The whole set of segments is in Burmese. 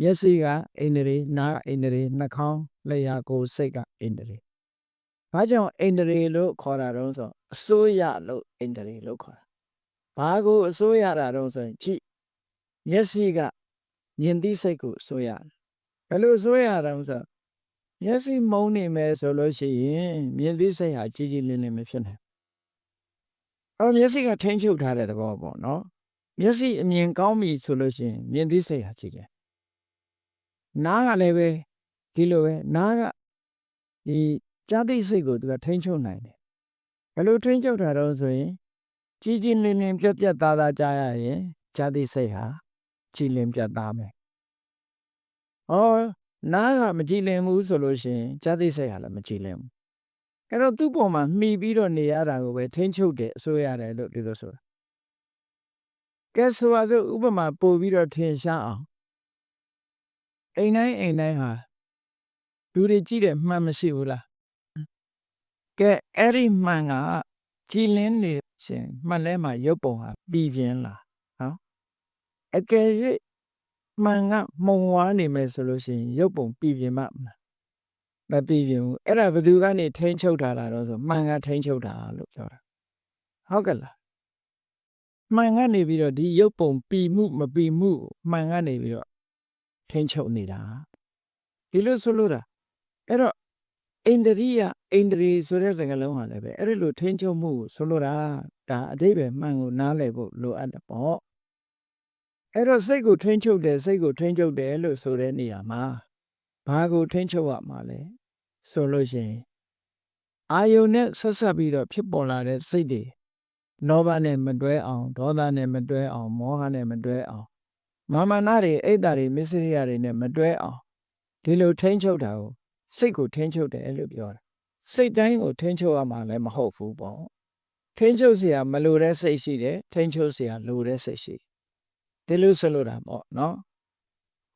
မျက်စိကအိန္ဒြေနားကအိန္ဒြေနှာခေါင်းလျှာကိုယ်စိတ်ကအိန္ဒြေဘာကြောင့်အိန္ဒြေလို့ခေါ်တာတော့ဆိုအစိုးရလို့အိန္ဒြေလို့ခေါ်တာဘာကိုအစိုးရတာတော့ဆိုရင်ကြည့်မျက်စိကမြင်သိစိတ်ကိုအစိုးရတယ်ဘယ်လိုအစိုးရတာလဲဆိုမျက်စိမုံနေမယ်ဆိုလို့ရှိရင်မြင်သိစိတ်ဟာကြီးကြီးလင်းလင်းမဖြစ်နိုင်အော်မျက်စိကထိမ့်ချုပ်ထားတဲ့သဘောပေါ့နော်မျက်စိအမြင်ကောင်းပြီဆိုလို့ရှိရင်မြင်သိစိတ်ဟာကြီးတယ် နားကလည်းပဲဒီလိုပဲနားကဒီကြားသိစိတ်ကိုသူကထိမ့်ချုပ်နိုင်တယ်ဘယ်လိုထိမ့်ချုပ်တာတော့ဆိုရင်ကြီးကြီးလင်းလင်းပြက်ပြက်သားသားကြားရရင်ကြားသိစိတ်ဟာကြည်လင်ပြတ်သားမယ်။အော်နားကမကြည်လင်ဘူးဆိုလို့ရှိရင်ကြားသိစိတ်ဟာလည်းမကြည်လင်ဘူး။အဲ့တော့သူ့ပေါ်မှာမှီပြီးတော့နေရတာကိုပဲထိမ့်ချုပ်တယ်အစိုးရတယ်လို့ဒီလိုဆိုတာ။ကဲဆိုပါစို့ဥပမာပို့ပြီးတော့ထင်ရှားအောင် အိမ်တိုင်းအိမ်တိုင်းဟာလူတွေကြည့်တယ်မှန်မရှိဘူးလား။ကဲအဲ့ဒီမှန်ကကြည်လင်းနေရှင်မှန်လဲမှာရုပ်ပုံဟာပြည်ပြင်းလားနော်အကယ်၍မှန်ကမှုံဝါးနေမယ်ဆိုလို့ရှိရင်ရုပ်ပုံပြည်ပြင်းမှမလားမပြည်ပြင်းဘူးအဲ့ဒါဘယ်သူကနေထိန်းချုပ်ထားတာတော့ဆိုမှန်ကထိန်းချုပ်တာလို့ပြောတာဟုတ်ကဲ့လားမှန်ကနေပြီးတော့ဒီရုပ်ပုံပြည်မှုမပြည်မှုမှန်ကနေပြီးတော့ ထိန်းချုပ်နေတာဒီလိုဆိုလို့တာအဲ့တော့အိန္ဒြိယအိန္ဒြေဆိုတဲ့စကားလုံးဟာလည်းပဲအဲ့ဒီလိုထိန်းချုပ်မှုကိုဆိုလိုတာဒါအတိပ္ပယ်မှန်ကိုနားလည်ဖို့လိုအပ်တယ်ပေါ့အဲ့တော့စိတ်ကိုထိန်းချုပ်တယ်စိတ်ကိုထိန်းချုပ်တယ်လို့ဆိုတဲ့နေရာမှာဘာကိုထိန်းချုပ်ရမှာလဲဆိုလို့ရှိရင်အာယုန်နဲ့ဆက်ဆက်ပြီးတော့ဖြစ်ပေါ်လာတဲ့စိတ်တွေလောဘနဲ့မတွဲအောင်ဒေါသနဲ့မတွဲအောင်မောဟနဲ့မတွဲအောင် မာမနာတွေအိတ်တာတွေမစ္စရိယတွေနဲ့မတွဲအောင်ဒီလိုထိန်းချုပ်တာကိုစိတ်ကိုထိန်းချုပ်တယ်လို့ပြောတာစိတ်တိုင်းကိုထိန်းချုပ်ရမှာလည်းမဟုတ်ဘူးပေါ့ထိန်းချုပ်เสียမလိုတဲ့စိတ်ရှိတယ်ထိန်းချုပ်เสียလိုတဲ့စိတ်ရှိဒီလိုဆိုလိုတာပေါ့နော်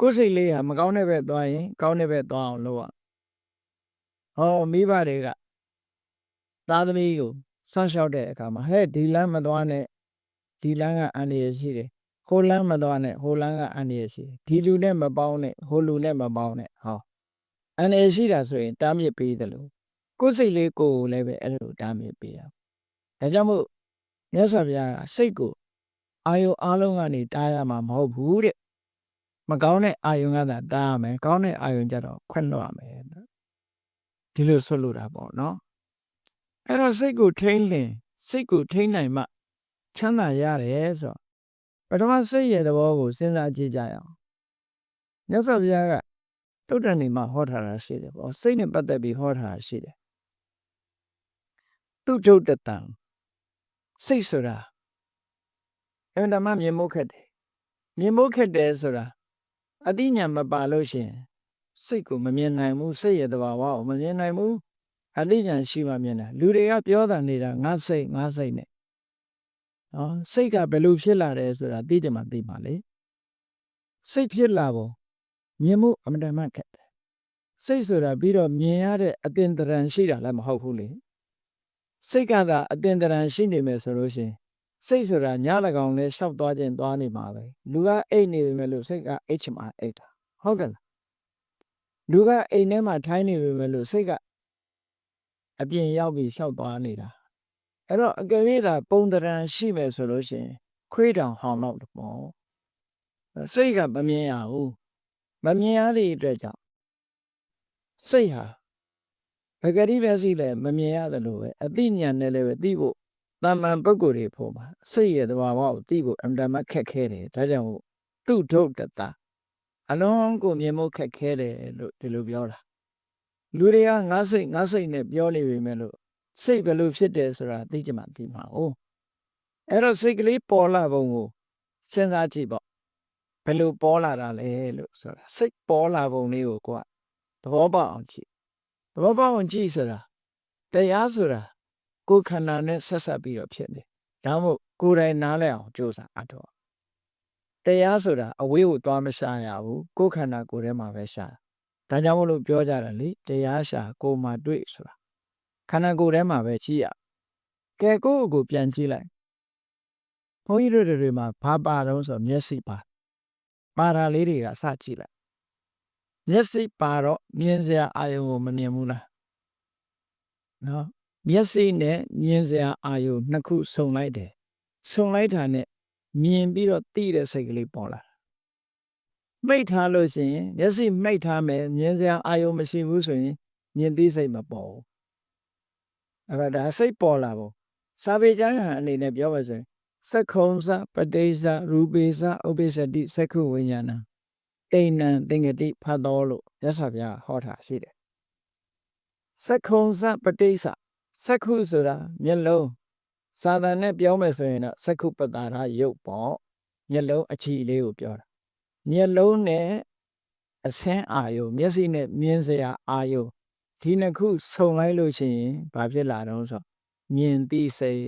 ကိုယ်စိတ်လေးဟာမကောင်းတဲ့ဘက်သွားရင်ကောင်းတဲ့ဘက်သွားအောင်လုပ်ရဟောမိဘတွေကသားသမီးကိုဆောင်းလျှောက်တဲ့အခါမှာဟဲ့ဒီလမ်းမသွားနဲ့ဒီလမ်းကအန္တရာယ်ရှိတယ် ဟိုလမ်းမသွားနဲ့ဟိုလမ်းကအန္တရာယ်ရှိတယ်ဒီလူနဲ့မပေါင်းနဲ့ဟိုလူနဲ့မပေါင်းနဲ့ဟောအန္တရာယ်ရှိတာဆိုရင်တားမြစ်ပေးတယ်လို့ကိုယ်စိတ်လေးကိုယ်ကိုလည်းပဲအဲ့လိုတားမြစ်ပေးရဒါကြောင့်မို့မြတ်စွာဘုရားကစိတ်ကိုအာယုံအားလုံးကနေတားရမှာမဟုတ်ဘူးတဲ့မကောင်းတဲ့အာယုံကသာတားရမယ်ကောင်းတဲ့အာယုံကြတော့ခွင့်လွှတ်ရမယ်ဒီလိုဆွလို့တာပေါ့နော်အဲ့တော့စိတ်ကိုထိန်းလင်စိတ်ကိုထိန်းနိုင်မှချမ်းသာရတယ်ဆိုတော့ ပထမစိတ်ရဲ့သဘောကိုစဉ်းစားကြည့်ကြရအောင်မြတ်စွာဘုရားကတုတ်တန်နေမှာဟောထားတာရှိတယ်ပေါ့စိတ်နဲ့ပတ်သက်ပြီးဟောထားတာရှိတယ်သူတုတ်တတံစိတ်ဆိုတာအမှန်တမ်းမြင်မို့ခက်တယ်မြင်မို့ခက်တယ်ဆိုတာအတိညာမပါလို့ရှိရင်စိတ်ကိုမမြင်နိုင်ဘူးစိတ်ရဲ့သဘာဝကိုမမြင်နိုင်ဘူးအတိညာရှိမှမြင်တာလူတွေကပြောတာနေတာငါစိတ်ငါစိတ်နဲ့ နော်စိတ်ကဘယ်လိုဖြစ်လာတယ်ဆိုတာသိတယ်မှသိပါလေစိတ်ဖြစ်လာပုံမြင်မှုအမှန်တမ်းခက်တယ်စိတ်ဆိုတာပြီးတော့မြင်ရတဲ့အတင်တရံရှိတာလည်းမဟုတ်ဘူးလေစိတ်ကသာအတင်တရံရှိနေမယ်ဆိုလို့ရှိရင်စိတ်ဆိုတာည၎င်းလဲရှောက်သွားခြင်းသွားနေမှာပဲလူကအိတ်နေပြီမဲ့လို့စိတ်ကအိတ်ချင်မှာအိတ်တာဟုတ်ကဲ့လားလူကအိမ်ထဲမှာထိုင်းနေပြီမဲ့လို့စိတ်ကအပြင်ရောက်ပြီးရှောက်သွားနေတာ အဲ့တော့အကယ်၍သာပုံတရံရှိမယ်ဆိုလို့ရှိရင် ခွေးတောင်ဟောင်းတော့တပေါ့စိတ်ကမမြင်ရဘူးမမြင်ရသည့်အတွက်ကြောင့်စိတ်ဟာဘဂတိပဲစီလဲမမြင်ရတယ်လို့ပဲအသိဉာဏ်နဲ့လည်းပဲသိဖို့တာမန်ပုဂ္ဂိုလ်တွေဖို့မှာစိတ်ရဲ့သဘာဝကိုသိဖို့အမှန်တမ်းခက်ခဲတယ်ဒါကြောင့်သူ့ထုတ်တတာအလုံးကိုမြင်ဖို့ခက်ခဲတယ်လို့ဒီလိုပြောတာလူတွေကငါစိတ်ငါစိတ်နဲ့ပြောနေပေမဲ့လို့ စိတ်ဘယ်လိုဖြစ်တယ်ဆိုတာသိကြမှာသိမှာ哦အဲ့တော့စိတ်ကလေးပေါ်လာပုံကိုစဉ်းစားကြည့်ပေါ့ဘယ်လိုပေါ်လာတာလဲလို့ဆိုတာစိတ်ပေါ်လာပုံလေးကိုကိုကသဘောပေါက်အောင်ကြည့်သဘောပေါက်အောင်ကြည့်ဆိုတာတရားဆိုတာကိုယ်ခန္ဓာနဲ့ဆက်ဆက်ပြီးတော့ဖြစ်နေဒါမှမဟုတ်ကိုယ်တိုင်နားလဲအောင်ကြိုးစားအထောက်တရားဆိုတာအဝေးကိုသွားမရှာရဘူးကိုယ်ခန္ဓာကိုယ်ထဲမှာပဲရှာတာဒါကြောင့်မလို့ပြောကြတယ်လေတရားရှာကိုယ်မှာတွေ့ဆိုတာ ခန္ဓာကိုယ်ထဲမှာပဲကြည့်ရကဲကိုယ့်ကိုယ်ပြန်ကြည့်လိုက်ဘုန်းကြီးတို့တွေမှာဘာပါတော့ဆိုမျက်စိပါပါတာလေးတွေကစကြည့်လိုက်မျက်စိပါတော့မြင်စရာအာယုံကိုမမြင်ဘူးလားနော်မျက်စိနဲ့မြင်စရာအာယုံနှစ်ခုစုံလိုက်တယ်စုံလိုက်တာနဲ့မြင်ပြီးတော့သိတဲ့စိတ်ကလေးပေါ်လာမိတ်ထားလို့ရှိရင်မျက်စိမိတ်ထားမယ်မြင်စရာအာယုံမရှိဘူးဆိုရင်မြင်သိစိတ်မပေါ်ဘူး အဲ့ဒါဒါစိတ်ပေါ်လာဖို့စာပေကျမ်းဟန်အနေနဲ့ပြောပါဆိုရင်သက္ခုံစပတိစ္ဆရူပေစဥပိစ္ဆတိသက္ခုဝိညာဏံတိဏ္ဏသင်္ကတိဖတ်တော်လို့ရသော်ဗျာဟောတာရှိတယ်သက္ခုံစပတိစ္ဆသက္ခုဆိုတာမျက်လုံးစာတန်နဲ့ပြောမယ်ဆိုရင်တော့သက္ခုပတ္တာရယုတ်ပေါ့မျက်လုံးအချီလေးကိုပြောတာမျက်လုံးနဲ့အဆင်းအာယုံမျက်စိနဲ့မြင်စရာအာယုံ ဒီနှစ်ခုစုံလိုက်လို့ရှိရင်ဘာဖြစ်လာတော့ဆိုမြင်သိစိတ်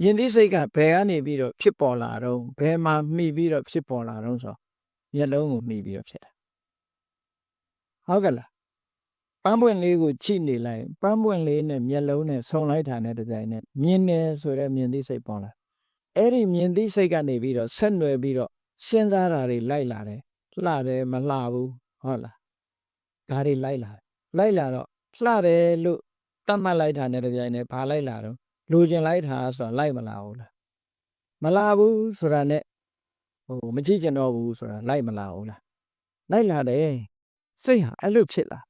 မြင်သိစိတ်ကဘယ်ကနေပြီးတော့ဖြစ်ပေါ်လာတော့ဘယ်မှာမှီပြီးတော့ဖြစ်ပေါ်လာတော့ဆိုမျက်လုံးကိုမှီပြီးတော့ဖြစ်တာဟုတ်ကလားပန်းပွင့်လေးကိုကြည့်နေလိုက်ပန်းပွင့်လေးနဲ့မျက်လုံးနဲ့ဆုံလိုက်တာနဲ့တကြိုင်နဲ့မြင်တယ်ဆိုတော့မြင်သိစိတ်ပေါ်လာအဲ့ဒီမြင်သိစိတ်ကနေပြီးတော့ဆက်နွယ်ပြီးတော့စဉ်းစားတာတွေလိုက်လာတယ်လှတယ်မလှဘူးဟုတ်လားဒါတွေလိုက်လာတယ် လိုက်လာတော့လှတယ်လို့တတ်မှတ်လိုက်တာနဲ့တကြိုင်နဲ့ဘာလိုက်လာတော့လိုချင်လိုက်တာဆိုတာလိုက်မလာဘူးလားမလာဘူးဆိုတာနဲ့ဟိုမကြည့်ကျင်တော့ဘူးဆိုတာလိုက်မလာဘူးလားလိုက်လာတယ်စိတ်ဟာအဲ့လိုဖြစ်လာ